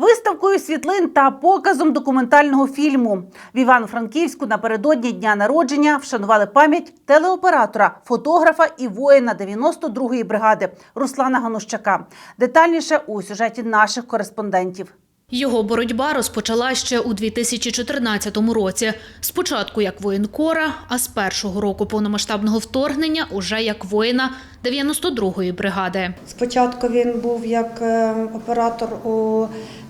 Виставкою світлин та показом документального фільму в Івано-Франківську напередодні дня народження вшанували пам'ять телеоператора, фотографа і воїна 92-ї бригади Руслана Ганущака. Детальніше у сюжеті наших кореспондентів. Його боротьба розпочала ще у 2014 році. Спочатку як воєнкора, а з першого року повномасштабного вторгнення уже як воїна 92-ї бригади. Спочатку він був як е, оператор у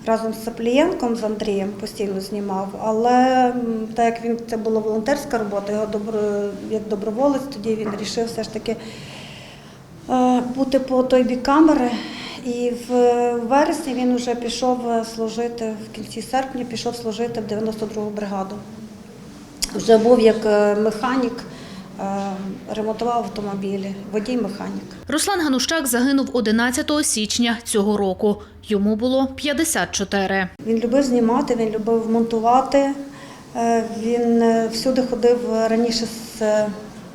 разом з Саплієнком з Андрієм постійно знімав, але так як він це була волонтерська робота, його добро, як доброволець, тоді він вирішив все ж таки е, бути по той бік камери. І в вересні він вже пішов е, служити в кінці серпня, пішов служити в 92-гу бригаду. Вже був як е, механік, ремонтував автомобілі, водій-механік. Руслан Ганущак загинув 11 січня цього року. Йому було 54. Він любив знімати, він любив монтувати. Е, Він е, всюди ходив раніше з е,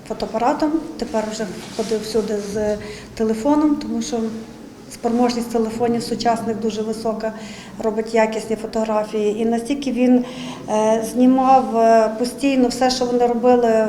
фотоапаратом, тепер вже ходив всюди з телефоном, тому що спроможність телефонів сучасних дуже висока, робить якісні фотографії. І настільки він знімав постійно все, що вони робили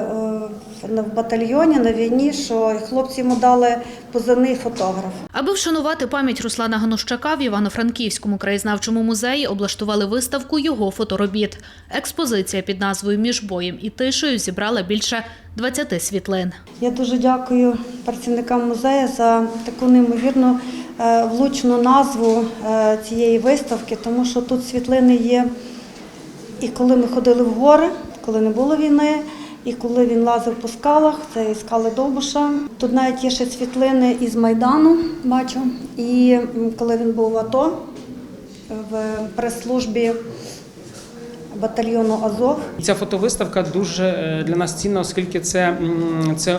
в- батальйоні на війні, що хлопці йому дали позивний фотограф. Аби вшанувати пам'ять Руслана Ганущака в Івано-Франківському краєзнавчому музеї облаштували виставку його фоторобіт. Експозиція під назвою Між боєм і тишею зібрала більше 20 світлин. Я дуже дякую працівникам музею за таку неймовірно е, влучну назву е, цієї виставки, тому що тут світлини є і коли ми ходили в гори, коли не було війни, і коли він лазив по скалах, це і скали Довбуша. Тут навіть є ще світлини із Майдану, бачу. І коли він був в АТО в прес-службі батальйону Азов. Ця фотовиставка дуже е, для нас цінна, оскільки це, це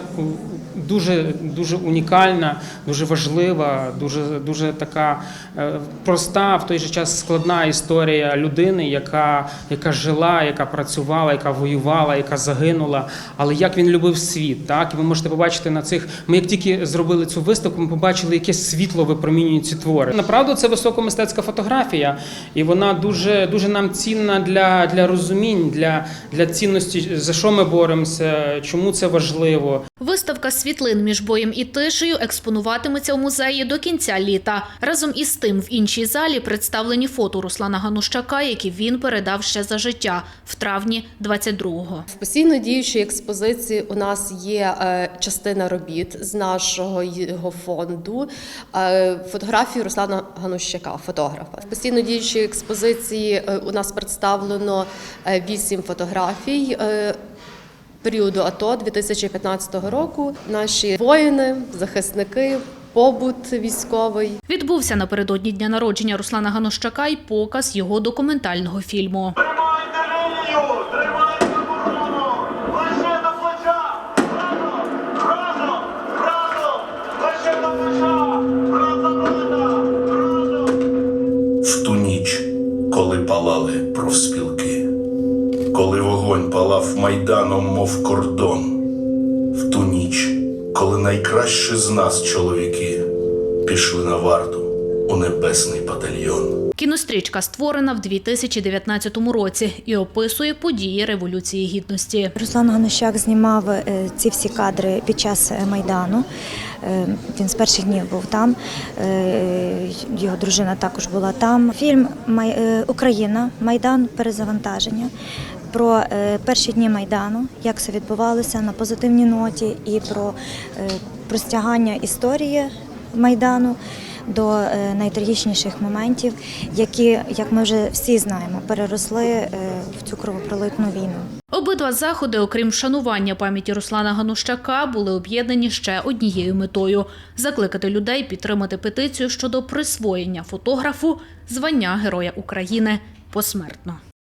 дуже, дуже унікальна, дуже важлива, дуже, дуже така е, проста, в той же час складна історія людини, яка, яка жила, яка працювала, яка воювала, яка загинула. Але як він любив світ, так і ви можете побачити на цих. Ми як тільки зробили цю виставку, ми побачили, яке світло випромінюють ці твори. Направду це високомистецька фотографія, і вона дуже, дуже нам цінна для, для розумінь, для, для цінності, за що ми боремося, чому це важливо. Виставка світлин між боєм і тишею експонуватиметься у музеї до кінця літа. Разом із тим в іншій залі представлені фото Руслана Ганущака, які він передав ще за життя в травні 22-го. В постійно діючій експозиції у нас є е, частина робіт з нашого його фонду, е, фотографії Руслана Ганущака, фотографа. В постійно діючій експозиції е, у нас представлено вісім фотографій. Періоду АТО 2015 року наші воїни, захисники, побут військовий. Відбувся напередодні дня народження Руслана Ганущака й показ його документального фільму. Тримайте лінію! Тримайте оборону! Лише до плеча! Разом! Разом! Разом! Лише до плеча! Разом! Разом! в ту ніч, коли палали профспілки, вогонь палав майданом, мов кордон, в ту ніч, коли найкращі з нас чоловіки пішли на варту у небесний батальйон. Кінострічка створена в 2019 році і описує події Революції Гідності. Руслан Ганущак знімав е, ці всі кадри під час е, Майдану. Е, Він з перших днів був там. Його дружина також була там. Фільм «Май- Україна, Майдан, перезавантаження. Про е, перші дні Майдану, як все відбувалося на позитивній ноті, і про е, простягання історії Майдану до е, найтрагічніших моментів, які, як ми вже всі знаємо, переросли в цю кровопролитну війну. Обидва заходи, окрім вшанування пам'яті Руслана Ганущака, були об'єднані ще однією метою закликати людей підтримати петицію щодо присвоєння фотографу звання Героя України посмертно.